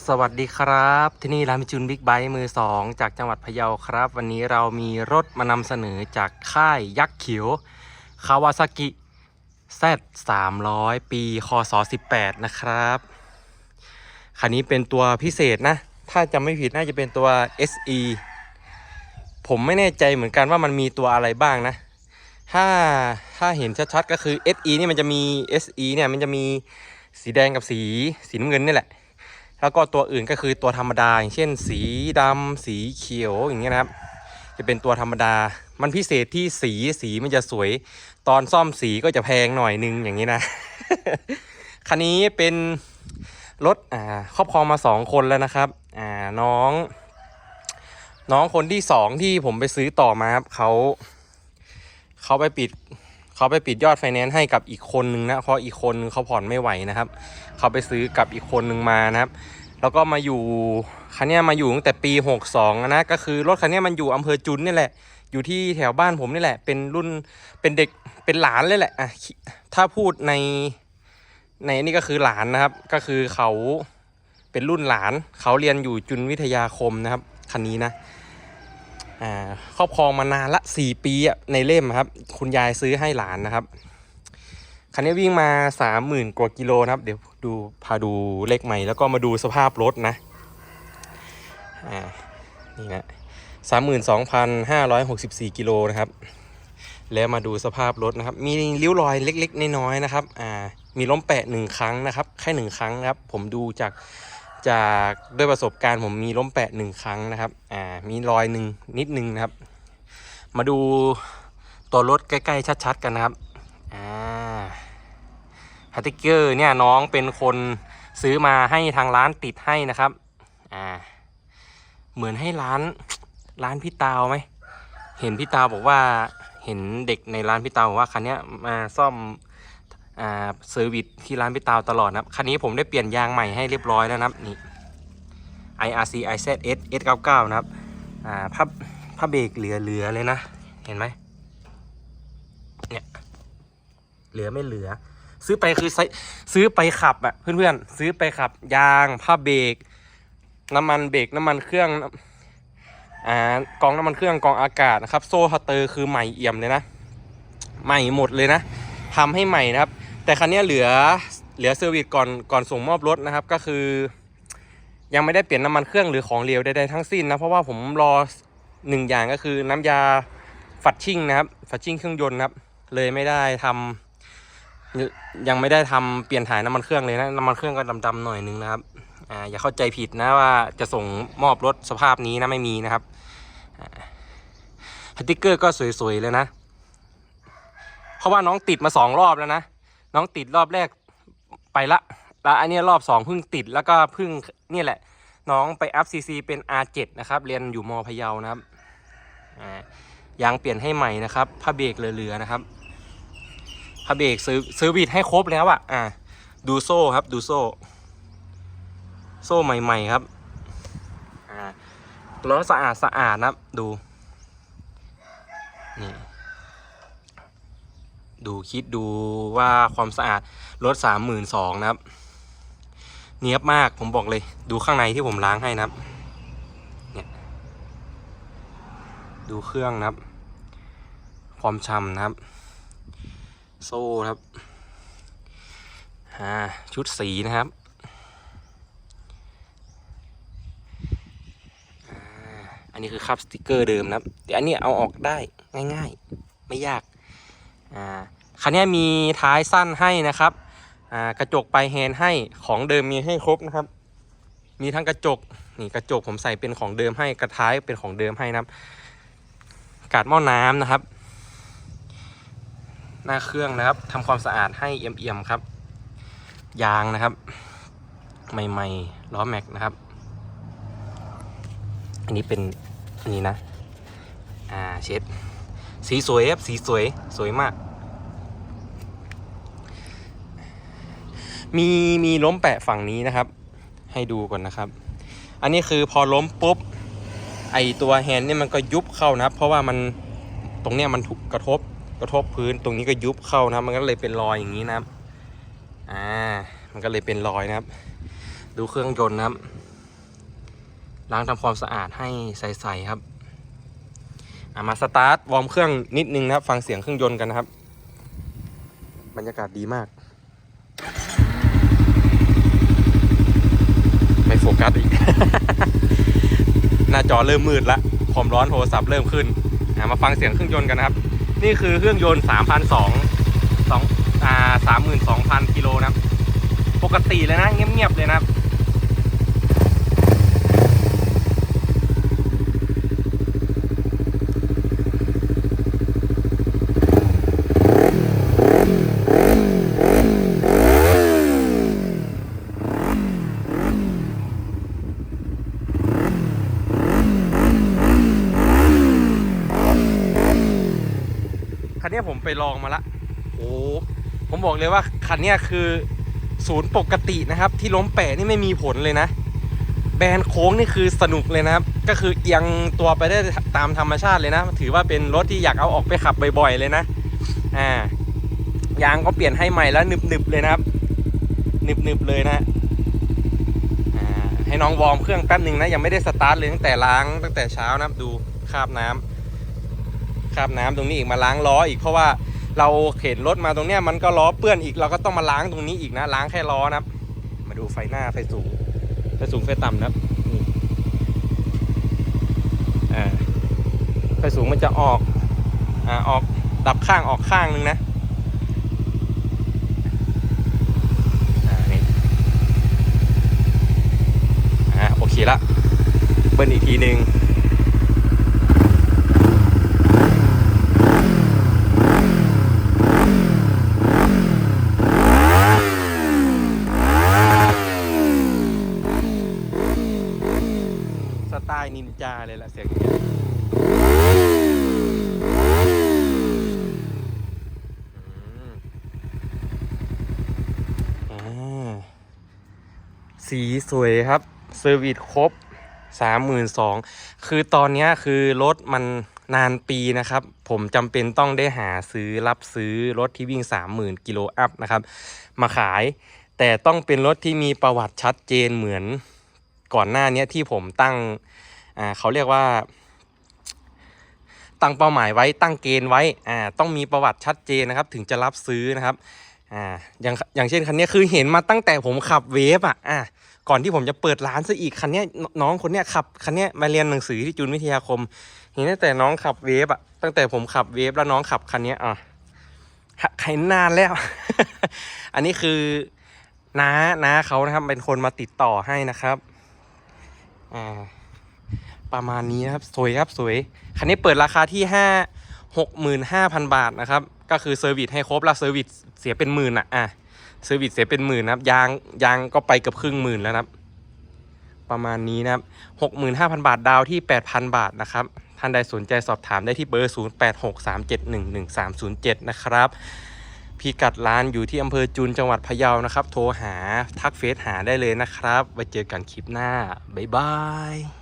สวัสดีครับ ที่นี่ร้านมิจุนบิ๊กไบค์มือ 2 จากจังหวัดพะเยาครับ วันนี้เรามีรถมานำเสนอจากค่ายยักษ์เขียวคาวาซากิ Z 300ปีคศ18 นะครับ คันนี้เป็นตัวพิเศษนะ ถ้าจำไม่ผิดน่าจะเป็นตัว SE ผมไม่แน่ใจเหมือนกันว่ามันมีตัวอะไรบ้างนะ ถ้าถ้าเห็นชัดๆก็คือ SE นี่มันจะมี SE เนี่ยมันจะมีสีแดงกับสีสีน้ำเงินนี่แหละ แล้วก็ตัวอื่นก็คือตัวธรรมดา อย่างเช่น สีดำสีเขียวอย่างเงี้ยนะครับ จะเป็นตัวธรรมดา มันพิเศษที่สีสีมันจะสวย ตอนซ่อมสีก็จะแพงหน่อยนึงอย่างนี้นะ คันนี้เป็นรถอ่าครอบครองมาสองคนแล้วนะครับอ่าน้อง น้องคนที่สองที่ผมไปซื้อต่อมาครับเขาเขาไปปิดเขาไปปิดยอดไฟแนนซ์ให้กับอีกคนนึงนะเพราะอีกคนนึงเขาผ่อนไม่ไหวนะครับ เขาไปซื้อกับอีกคนนึงมานะครับ แล้วก็มาอยู่คันนี้มาอยู่ตั้งแต่ปี 62 นะก็คือรถคันนี้มันอยู่อำเภอจุนนี่แหละ อยู่ที่แถวบ้านผมนี่แหละ เป็นรุ่นเป็นเด็กเป็นหลานเลยแหละอะถ้าพูดในในนี่ก็คือหลานนะครับ ก็คือเขาเป็นรุ่นหลานเขาเรียนอยู่จุนวิทยาคมนะครับคันนี้นะอ่าครอบครองมานานละ 4 ปีอะในเล่มครับ คุณยายซื้อให้หลานนะครับ คันนี้วิ่งมาสามหมื่นกว่ากิโลนะครับ เดี๋ยวดูพาดูเลขใหม่ แล้วก็มาดูสภาพรถนะ อ่า นี่นะสามหมื่นสองพันห้าร้อยหกสิบสี่กิโลนะครับ แล้วมาดูสภาพรถนะครับ มีริ้วรอยเล็กๆ น้อยๆนะครับ อ่า มีล้มแปะหนึ่งครั้งนะครับ แค่หนึ่งครั้งนะครับ ผมดูจากจากด้วยประสบการณ์ผมมีล้มแปะหนึ่งครั้งนะครับ อ่า มีรอยหนึ่งนิดนึงนะครับ มาดูตัวรถใกล้ๆชัด ๆ กันนะครับ สติเกอร์เนี่ยน้องเป็นคนซื้อมาให้ทางร้านติดให้นะครับ อ่า เหมือนให้ร้านร้านพี่ตาวไหม เห็นพี่ตาวบอกว่าเห็นเด็กในร้านพี่ตาวบอกว่าคันนี้มาซ่อมอ่าเซอร์วิสที่ร้านพี่ตาวตลอดนะครับ คันนี้ผมได้เปลี่ยนยางใหม่ให้เรียบร้อยแล้วนะครับนี่ IRC IZS S99 นะครับ อ่าพับผ้าเบรกเหลือๆเลยนะ เห็นไหมเนี่ย เหลือไม่เหลือ ซื้อไปคือซื้อไปขับอะเพื่อนๆซื้อไปขับ ยางผ้าเบรกน้ำมันเบรกน้ำมันเครื่องอ่ากองน้ำมันเครื่องกองอากาศนะครับ โซ่ฮัตเตอร์คือใหม่เอี่ยมเลยนะ ใหม่หมดเลยนะทำให้ใหม่นะครับ แต่คันนี้เหลือเหลือเซอร์วิสก่อนก่อนส่งมอบรถนะครับ ก็คือ ยังไม่ได้เปลี่ยนน้ำมันเครื่องหรือของเหลวใดๆทั้งสิ้นนะ เพราะว่าผมรอหนึ่งอย่างก็คือน้ำยาฝัดชิ่งนะครับ ฝัดชิ่งเครื่องยนต์นะครับ เลยไม่ได้ทำ ยังไม่ได้ทำเปลี่ยนถ่ายน้ำมันเครื่องเลยนะน้ำมันเครื่องก็ดำๆหน่อยนึงนะครับอ่าอย่าเข้าใจผิดนะว่าจะส่งมอบรถสภาพนี้นะไม่มีนะครับอ่าสติกเกอร์ก็สวยๆเลยนะเพราะว่าน้องติดมาสองรอบแล้วนะน้องติดรอบแรกไปละแล้วอันนี้รอบสองเพิ่งติดแล้วก็เพิ่งนี่แหละ น้องไปอัพซีซีเป็น R7 นะครับ เรียนอยู่มพะเยานะครับอ่ายางเปลี่ยนให้ใหม่นะครับผ้าเบรกเหลือๆนะครับ พระเบรกซื้อซื้อวีดให้ครบแล้วอะอะ ดูโซ่ครับ ดูโซ่ โซ่ใหม่ ๆ ครับ อ่าล้อสะอาดสะอาดนะครับ ดู นี่ ดูคิดดูว่าความสะอาดรถสามหมื่นสองนะครับ เนียบมากผมบอกเลย ดูข้างในที่ผมล้างให้นะครับ เนี่ย ดูเครื่องนะครับ ความชำนะครับ โซ่ครับอ่าชุดสีนะครับอ่าอันนี้คือคับสติกเกอร์เดิมนะครับแต่อันนี้เอาออกได้ง่ายๆ ไม่ยากอ่าคันนี้มีท้ายสั้นให้นะครับอ่ากระจกปลายแฮนให้ของเดิมมีให้ครบนะครับ มีทั้งกระจกนี่กระจกผมใส่เป็นของเดิมให้กระท้ายเป็นของเดิมให้นะครับ กาดหม้อน้ำนะครับ หน้าเครื่องนะครับทำความสะอาดให้เอี่ยมๆครับ ยางนะครับ ใหม่ๆล้อแม็กนะครับ อันนี้เป็นอันนี้นะอ่าเช็ดสีสวยครับสีสวยสวยมาก มีมีล้มแปะฝั่งนี้นะครับ ให้ดูก่อนนะครับ อันนี้คือพอล้มปุ๊บไอตัวแฮนด์เนี่ยมันก็ยุบเข้านะครับ เพราะว่ามันตรงเนี้ยมันถูกกระทบ กระทบพื้นตรงนี้ก็ยุบเข้านะมันก็เลยเป็นรอยอย่างนี้นะครับอ่ามันก็เลยเป็นรอยนะครับ ดูเครื่องยนต์นะครับล้างทำความสะอาดให้ใสๆครับอะมาสตาร์ทวอร์มเครื่องนิดนึงนะครับ ฟังเสียงเครื่องยนต์กันนะครับ บรรยากาศดีมาก ไม่โฟกัสอีก หน้าจอเริ่มมืดละความร้อนโทรศัพท์เริ่มขึ้นมาฟังเสียงเครื่องยนต์กันนะครับ นี่คือเครื่องยนต์3,200สองอ่า32,000 กิโลนะครับ ปกติเลยนะ เงียบๆเลยนะครับ ไปลองมาละโอ้ผมบอกเลยว่าคันนี้คือศูนย์ปกตินะครับ ที่ล้มแปะนี่ไม่มีผลเลยนะ แบนโค้งนี่คือสนุกเลยนะครับ ก็คือเอียงตัวไปได้ตามธรรมชาติเลยนะ ถือว่าเป็นรถที่อยากเอาออกไปขับบ่อยๆเลยนะอ่ายางก็เปลี่ยนให้ใหม่แล้วหนึบๆเลยนะครับหนึบๆเลยนะให้น้องวอร์มเครื่องแป๊บหนึ่งนะยังไม่ได้สตาร์ทเลยตั้งแต่ล้างตั้งแต่เช้านะดูคราบน้ำ คราบน้ำตรงนี้อีกมาล้างล้ออีกเพราะว่าเราเข็นรถมาตรงเนี้ยมันก็ล้อเปื้อนอีกเราก็ต้องมาล้างตรงนี้อีกนะ ล้างแค่ล้อนะครับ มาดูไฟหน้าไฟสูงไฟสูงไฟต่ำนะครับนี่อ่าไฟสูงมันจะออกอ่าออกดับข้างออกข้างนึงนะอ่าโอเคละเบิ้ลอีกทีหนึ่ง สไตล์ นินจาเลยล่ะเสียงอย่างเงี้ยสีสวยครับเซอร์วิสครบสามหมื่นสองคือตอนนี้คือรถมันนานปีนะครับ ผมจำเป็นต้องได้หาซื้อรับซื้อรถที่วิ่ง 30,000 กิโลอัพนะครับ มาขาย แต่ต้องเป็นรถที่มีประวัติชัดเจนเหมือนก่อนหน้านี้ที่ผมตั้ง อ่าเขาเรียกว่า ตั้งเป้าหมายไว้ตั้งเกณฑ์ไว้อ่าต้องมีประวัติชัดเจนนะครับ ถึงจะรับซื้อนะครับอ่าอย่างอย่างเช่นคันนี้คือเห็นมาตั้งแต่ผมขับเวฟอะอ่าก่อนที่ผมจะเปิดร้านซะอีกคันนี้น้องคนเนี้ยขับคันนี้มาเรียนหนังสือที่จุนวิทยาคมเห็นตั้งแต่น้องขับเวฟอะตั้งแต่ผมขับเวฟแล้วน้องขับคันนี้อะใครนานแล้ว อันนี้คือน้าน้าเขานะครับเป็นคนมาติดต่อให้นะครับอ่า ประมาณนี้นะครับ สวยครับสวยคันนี้เปิดราคาที่ห้าหกหมื่นห้าพันบาทนะครับ ก็คือเซอร์วิสให้ครบแล้วเซอร์วิสเสียเป็นหมื่นอะอะเซอร์วิสเสียเป็นหมื่นนะครับยางยางก็ไปเกับครึ่งหมื่นแล้วนะครับ ประมาณนี้นะครับหกหมื่นห้าพันบาทดาวที่แปดพันบาทนะครับท่านใดสนใจสอบถามได้ที่เบอร์ศูนย์แปดหกสามเจ็ดหนึ่งหนึ่งสามศูนย์เจ็ดนะครับพิกัดร้านอยู่ที่อำเภอจุนจังหวัดพะเยานะครับ โทรหาทักเฟซหาได้เลยนะครับไว้เจอกันคลิปหน้า บ๊ายบาย